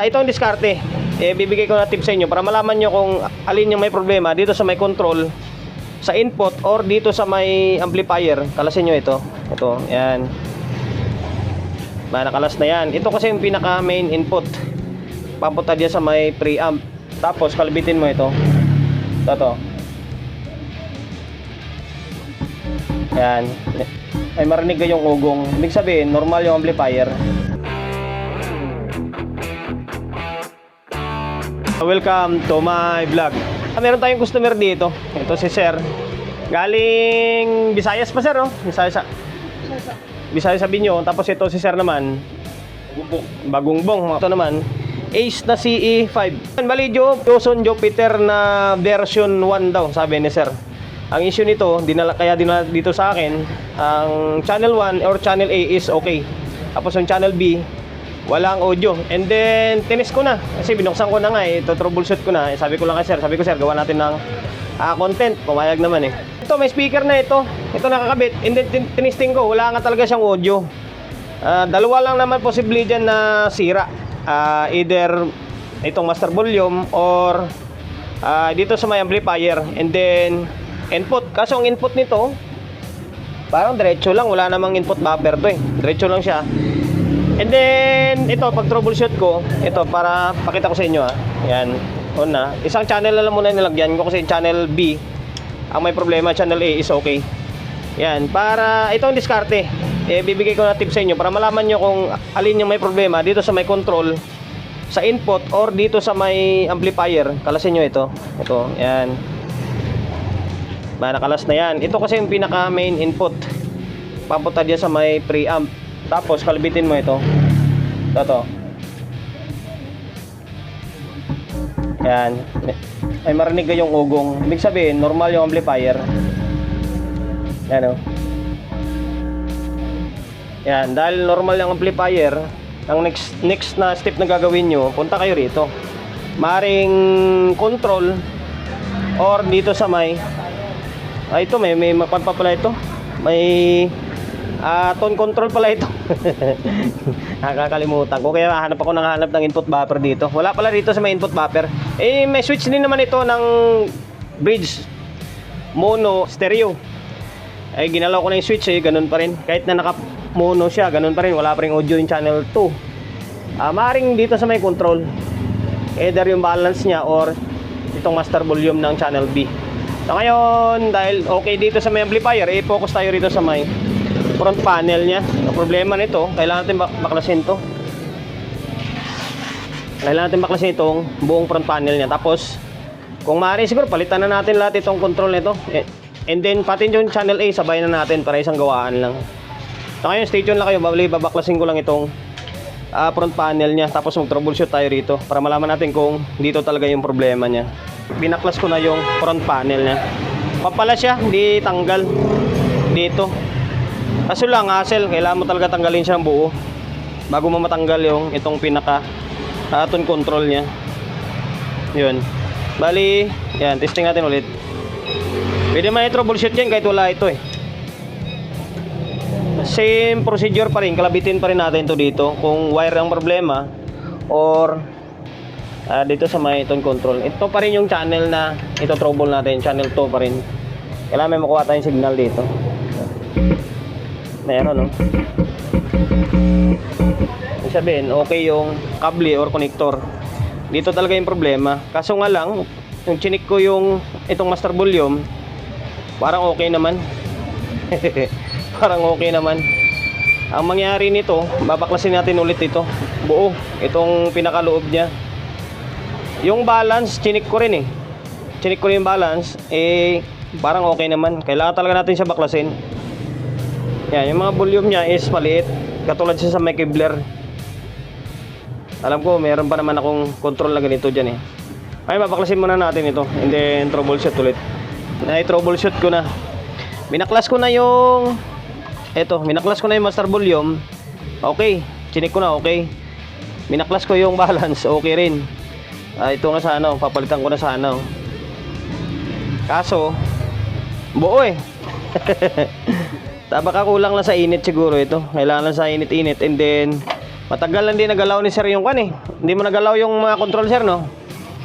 Ito ang diskarte. Eh, bibigay ko na tip sa inyo para malaman nyo kung alin yung may problema dito sa may control sa input or dito sa may amplifier. Kalasin nyo ito. Ito, yan. Nakalas na yan. Ito kasi yung pinaka main input. Papunta diyan sa may preamp. Tapos kalbitin mo ito. Ito, to. Yan. Ay marinig kayong ugong. Ibig sabihin, normal yung amplifier. Welcome to my vlog. Ah, meron tayong customer dito. Ito si Sir. Galing Visayas pa Sir, oh. Visayas sa Visayas sa Binyo. Tapos ito si Sir naman. Bagungbong. Ito naman. Ace na CE5. Bali, Joe, Joson Jupiter na version 1 daw, sabi ni Sir. Ang issue nito, dinala, kaya dinala dito sa akin, ang channel 1 or channel A is okay. Tapos yung channel B, walang audio. And then, tinis ko na. Kasi binuksan ko na nga eh. Ito, troubleshoot ko na. Eh, sabi ko lang kay sir. Sabi ko, sir, gawa natin ng ah, content. Pumayag naman eh. Ito, may speaker na ito. Ito nakakabit. And then, tin- tinisting ko. Wala nga talaga siyang audio. Ah, dalawa lang naman posible dyan na sira. Ah, either itong master volume or ah, dito sa may amplifier. And then, input. Kaso ang input nito, parang diretso lang. Wala namang input buffer to eh. Diretso lang siya. And then, ito, pag troubleshoot ko, ito, para pakita ko sa inyo ah. Yan, on na. Isang channel na lang muna nilagyan ko kasi channel B, ang may problema, channel A is okay. Yan, para, ito ang diskarte. Eh, bibigay ko na tip sa inyo para malaman nyo kung alin yung may problema dito sa may control, sa input, or dito sa may amplifier. Kalasin nyo ito. Ito, yan. Ba, nakalas na yan. Ito kasi yung pinaka main input. Papunta diyan sa may preamp. Tapos kalbitin mo ito. Ito to. Yan. Ay marinig kayong ugong. Ibig sabihin, normal yung amplifier. Yan o. Yan, dahil normal yung amplifier, ang next next na step na gagawin nyo, punta kayo rito. Maring control or dito sa may ay ito may may mapan pa pala ito. May Ah, tone control pala ito. Nakakalimutan ko. Kaya hanap ako ng hanap ng input buffer dito. Wala pala dito sa may input buffer. Eh, may switch din naman ito ng bridge mono stereo. Ay, ginalaw ko na yung switch eh. Ganun pa rin. Kahit na naka mono siya, ganun pa rin. Wala pa rin audio yung channel 2. Ah, maaaring dito sa may control. Either yung balance niya or itong master volume ng channel B. So ngayon, dahil okay dito sa may amplifier, eh, focus tayo rito sa may front panel niya. Ang problema nito, kailangan natin bak- baklasin to. Kailangan natin baklasin itong buong front panel niya. Tapos, kung maaari siguro, palitan na natin lahat itong control nito. Eh, And then, pati yung channel A, sabay na natin para isang gawaan lang. So ngayon, stay tuned lang kayo. Babali, babaklasin ko lang itong ah, front panel niya. Tapos mag-troubleshoot tayo rito para malaman natin kung dito talaga yung problema niya. Binaklas ko na yung front panel niya. Papala siya, hindi tanggal. Dito. Kaso lang, hassle, kailangan mo talaga tanggalin siya ng buo bago mo matanggal yung itong pinaka aton control niya. Yun. Bali, yan, testing natin ulit. Pwede man i-troubleshoot yan kahit wala ito eh. Same procedure pa rin, kalabitin pa rin natin to dito kung wire ang problema or ah, dito sa may tone control. Ito pa rin yung channel na ito trouble natin, channel 2 pa rin. Kailangan may makuha tayong signal dito. Meron, no? Ibig sabihin, okay yung kable or connector. Dito talaga yung problema. Kaso nga lang, yung chinik ko yung itong master volume, parang okay naman. parang okay naman. Ang mangyari nito, babaklasin natin ulit ito. Buo, itong pinakaloob niya. Yung balance, chinik ko rin eh. Chinik ko rin yung balance, eh, parang okay naman. Kailangan talaga natin siya baklasin. Yan, yung mga volume niya is maliit. Katulad siya sa may Kevlar. Alam ko, meron pa naman akong control na ganito dyan eh. Ay, babaklasin muna natin ito. And then, troubleshoot ulit. Ay, troubleshoot ko na. Binaklas ko na yung... Eto, binaklas ko na yung master volume. Okay. Chinik ko na, okay. Binaklas ko yung balance. Okay rin. Ah, ito nga sa ano, papalitan ko na sa ano. Kaso, buo eh. Baka kulang lang sa init siguro ito. Kailangan lang sa init-init and then Matagal lang din nagalaw ni sir yung kan eh. Hindi mo nagalaw yung mga control sir no?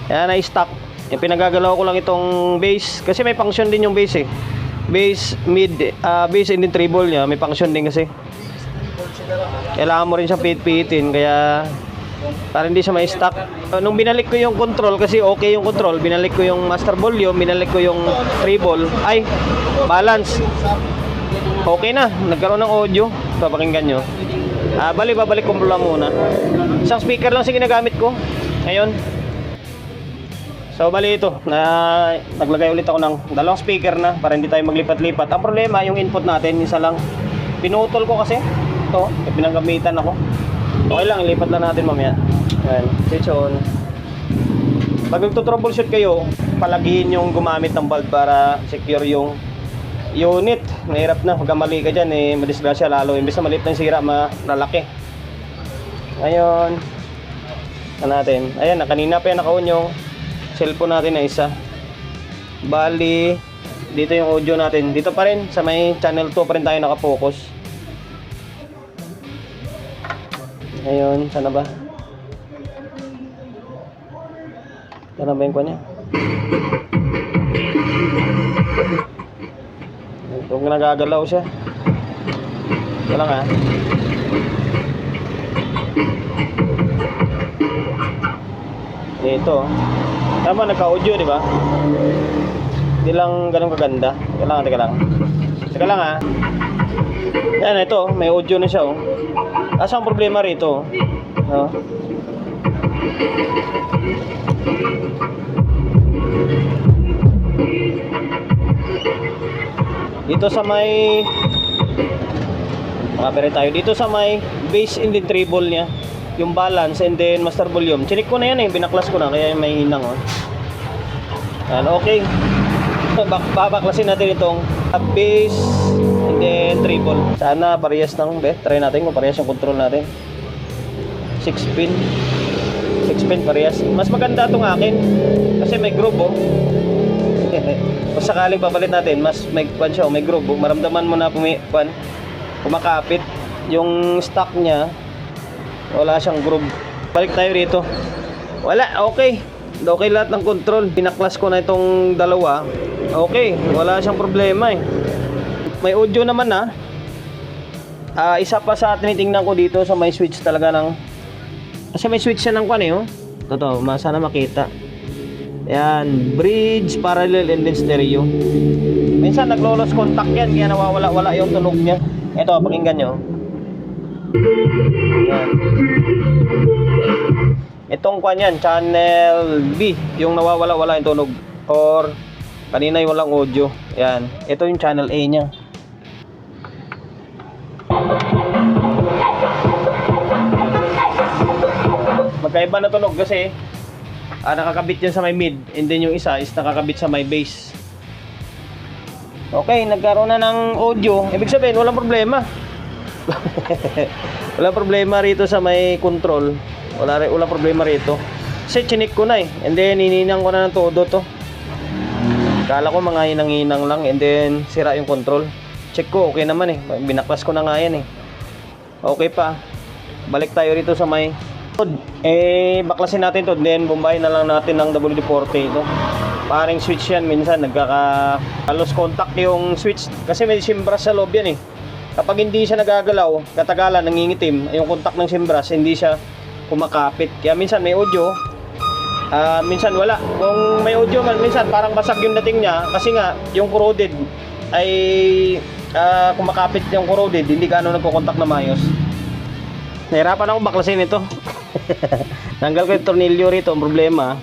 Kaya na-stop. Yung pinagagalaw ko lang itong base. Kasi may function din yung base eh. Base, mid, ah, base and then treble niya. May function din kasi. Kailangan mo rin siyang pihit-pihitin. Kaya para hindi siya ma-stuck. Uh, Nung binalik ko yung control, kasi okay yung control, binalik ko yung master volume, binalik ko yung treble, ay, balance. Okay na, nagkaroon ng audio. Ito, pakinggan nyo. Ah, bali, babalik ko muna muna. Isang speaker lang sa ginagamit ko. Ngayon. So, bali ito. Na, naglagay ulit ako ng dalawang speaker na para hindi tayo maglipat-lipat. Ang problema, yung input natin, isa lang. Pinutol ko kasi. Ito, may pinanggamitan ako. Okay lang, ilipat lang natin mamaya. Ayan, switch on. Pag nagto-troubleshoot kayo, palagihin yung gumamit ng bulb para secure yung unit. Mahirap na, pag mali ka dyan, eh, madisgrasya lalo. Imbes na maliit na sira, malalaki. Ngayon, ano natin? Ayan, na kanina pa yan naka-on yung cellphone natin na isa. Bali, dito yung audio natin. Dito pa rin, sa may channel 2 pa rin tayo nakafocus. Ngayon, sana ba? Sana ba yung kuha nagagalaw siya. Ito lang ha. Ito. Tama, nagka-audio, di ba? Hindi lang ganun kaganda. Teka lang, teka lang. Teka lang ha. Yan, ito. May audio na siya, oh. Asa ang problema rito? No? Dito sa may Makapere tayo. Dito sa may base and then treble niya yung balance and then master volume. Chinik ko na yan eh binaklas ko na kaya may hinang oh. Yan okay. Bak babaklasin natin itong base and then treble. Sana parehas ng be try natin kung parehas yung control natin. 6 pin. 6 pin parehas. Mas maganda itong akin kasi may groove oh kung sakaling papalit natin mas may kwan siya may groove. Maramdaman mo na pumi kwan kumakapit. Yung stock niya wala siyang groove. Balik tayo rito. Wala okay. Okay lahat ng control. Pinaklas ko na itong dalawa. Okay wala siyang problema eh. May audio naman na Ah, isa pa sa tinitingnan ko dito sa may switch talaga ng kasi may switch siya ng kwan eh oh. Totoo, sana makita. Yan, bridge, parallel, and then stereo. Minsan naglolos contact yan, kaya nawawala-wala yung tunog niya. Ito, pakinggan nyo. Yan. Itong kwan yan, channel B, yung nawawala-wala yung tunog. Or, kanina yung walang audio. Yan. Ito yung channel A niya. Magkaiba na tunog kasi ah, nakakabit yan sa may mid and then yung isa is nakakabit sa may bass. Okay, nagkaroon na ng audio. Ibig sabihin, walang problema. walang problema rito sa may control. Wala, walang problema rito. Kasi chinik ko na eh. And then, ininang ko na ng todo to. Kala ko mga hinang-hinang lang and then sira yung control. Check ko, okay naman eh. Binaklas ko na nga yan eh. Okay pa. Balik tayo rito sa may eh, baklasin natin to then bumbahin na lang natin ng WD-40 ito. Paring switch yan minsan nagkaka halos contact yung switch kasi may simbras sa loob yan eh. Kapag hindi siya nagagalaw, katagalan nangingitim, yung contact ng simbras hindi siya kumakapit. Kaya minsan may audio, ah minsan wala. Kung may audio man minsan parang basag yung dating niya kasi nga yung corroded ay ah, kumakapit yung corroded, hindi gaano nagko-contact na maayos. Nahirapan ako baklasin ito. Tanggal ko yung tornilyo rito. Ang problema,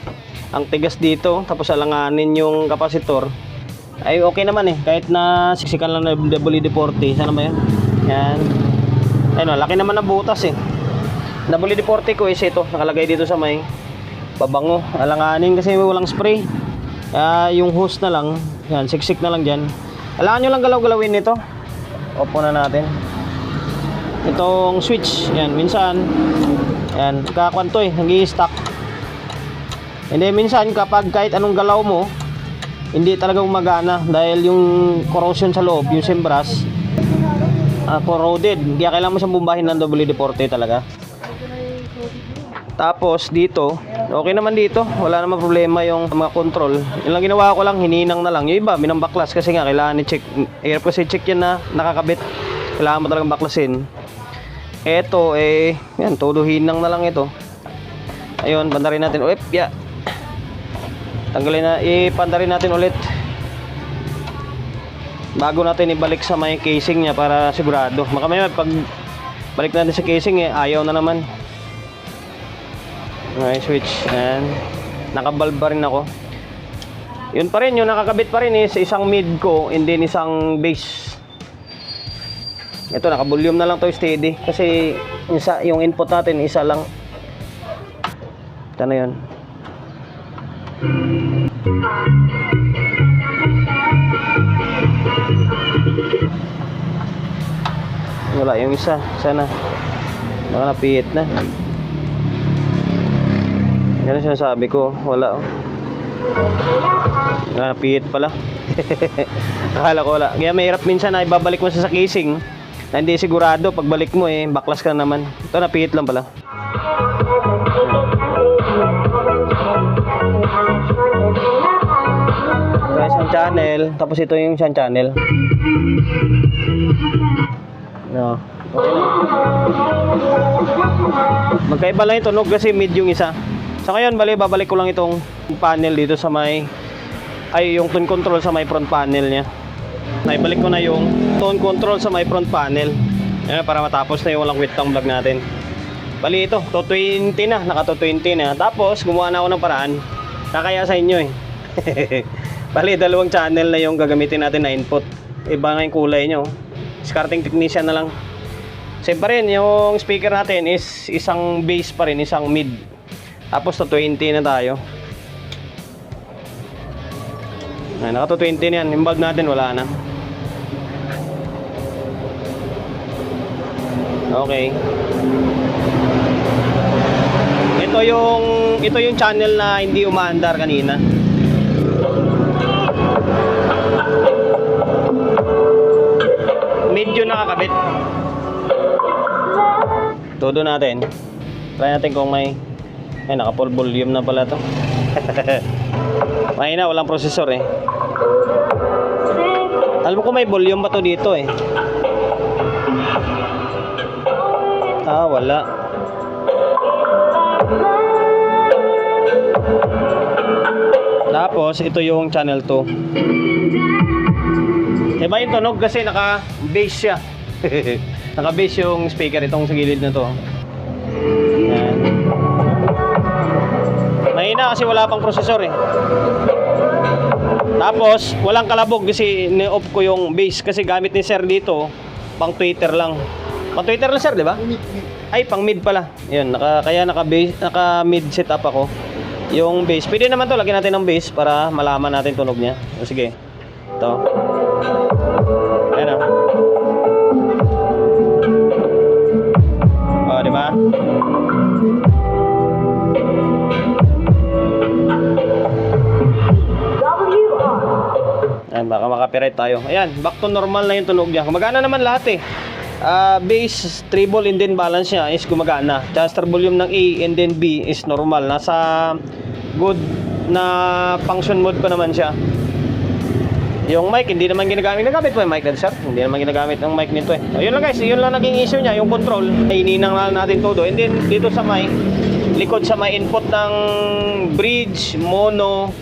ang tigas dito, tapos alanganin yung kapasitor. Ay okay naman eh. Kahit na siksikan lang na WD-40. Sana ba yun? Yan. Ayun laki naman ng butas eh. WD-40 ko is ito. Nakalagay dito sa may babango. Alanganin kasi walang spray. Kaya yung hose na lang. Yan, siksik na lang dyan. Alangan nyo lang galaw-galawin nito. Opo na natin itong switch yan minsan yan kakwanto eh nag stuck and then minsan kapag kahit anong galaw mo hindi talaga gumagana dahil yung corrosion sa loob yung simbras ah, corroded kaya kailangan mo siyang bumbahin ng WD-40 talaga Tapos dito, okay naman dito. Wala naman problema yung mga control. Yung lang ginawa ko lang, hininang na lang. Yung iba, minambaklas kasi nga kailangan i-check. Hirap kasi check yan na nakakabit. Kailangan mo talagang baklasin. Eto, eh, yan, todo hinang na lang ito. Ayun, bandarin natin ulit. Yeah. Tanggalin na, ipandarin natin ulit. Bago natin ibalik sa may casing niya para sigurado. Makamaya pag balik natin sa casing eh, ayaw na naman. Okay, switch. Ayan. Nakabalb pa rin ako. Yun pa rin, yung nakakabit pa rin is isang mid ko and then isang base. Ito, naka-volume na lang to steady. Kasi isa, yung input natin, isa lang. Ito na yun. Wala yung isa. Sana. Baka napihit na. Yan ang sinasabi ko. Wala. Napihit pala. Akala ko wala. Kaya mahirap minsan na ibabalik mo sa casing na hindi sigurado. Pagbalik mo eh, baklas ka na naman. Ito napihit lang pala. Ito isang channel. Tapos ito yung isang channel. No. Magkaiba lang yung tunog kasi mid yung isa. Sa ngayon, bali, babalik ko lang itong panel dito sa may ay yung tone control sa may front panel niya. Naibalik ko na yung tone control sa may front panel. Ayan, para matapos na yung walang quit vlog natin. Bali ito, to 20 na, naka to 20 na. Tapos gumawa na ako ng paraan. Kakaya sa inyo eh. Bali, dalawang channel na yung gagamitin natin na input. Iba nga yung kulay nyo. Discarding technician na lang. Same pa rin, yung speaker natin is isang bass pa rin, isang mid. Tapos to 20 na tayo. Ay, naka to 20 na yan. Yung bulb natin wala na. Okay. Ito yung ito yung channel na hindi umaandar kanina. Medyo nakakabit. Todo natin. Try natin kung may ay naka full volume na pala to. Mahina, walang processor eh. Alam ko may volume ba to dito eh. Ah, wala. Tapos, ito yung channel 2. Diba yung tunog kasi naka-base siya. naka-base yung speaker itong sa gilid na to. Yan. Mahina kasi wala pang prosesor eh. Tapos, walang kalabog kasi ni-off ko yung base kasi gamit ni sir dito pang Twitter lang. Pang Twitter lang sir, di ba? Ay, pang mid pala. Yun, naka, kaya naka, base, naka mid setup ako. Yung base. Pwede naman to, lagyan natin ng base para malaman natin tunog niya. O, sige. Ito. Makapiright tayo. Ayan, back to normal na yung tunog niya. Gumagana naman lahat eh. Ah, bass, treble, and then balance niya is gumagana. Transfer volume ng A and then B is normal. Nasa good na function mode pa naman siya. Yung mic, hindi naman ginagamit. Nagamit mo yung mic sir? Hindi naman ginagamit ang mic nito eh. Ayun lang guys, yun lang naging issue niya, yung control. Hininang lang natin todo. And then, dito sa mic, likod sa may input ng bridge, mono,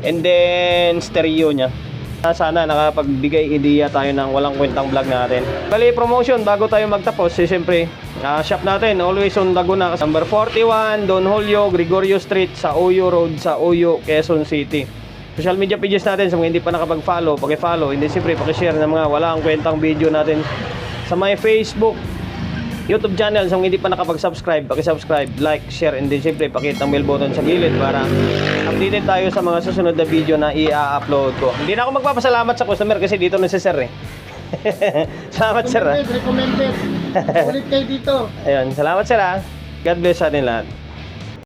and then stereo niya. Ah, Sana nakapagbigay idea tayo ng walang kwentang vlog natin. Bali, promotion bago tayo magtapos, eh, siyempre, ah, shop natin, always on Laguna. Number 41, Don Julio, Gregorio Street, sa Oyo Road, sa Oyo, Quezon City. Social media pages natin sa mga hindi pa nakapag-follow, paki-follow. Hindi siyempre, paki-share ng mga walang kwentang video natin sa my Facebook, YouTube channel sa mga hindi pa nakapag-subscribe, paki-subscribe, like, share, and then siyempre pakita ang bell button sa gilid para updated tayo sa mga susunod na video na i-upload ko. Hindi na ako magpapasalamat sa customer kasi dito na si Sir eh. salamat Sir ah. Recommended, recommended. Ulit kayo dito. Ayun, salamat Sir ah. God bless sa atin lahat.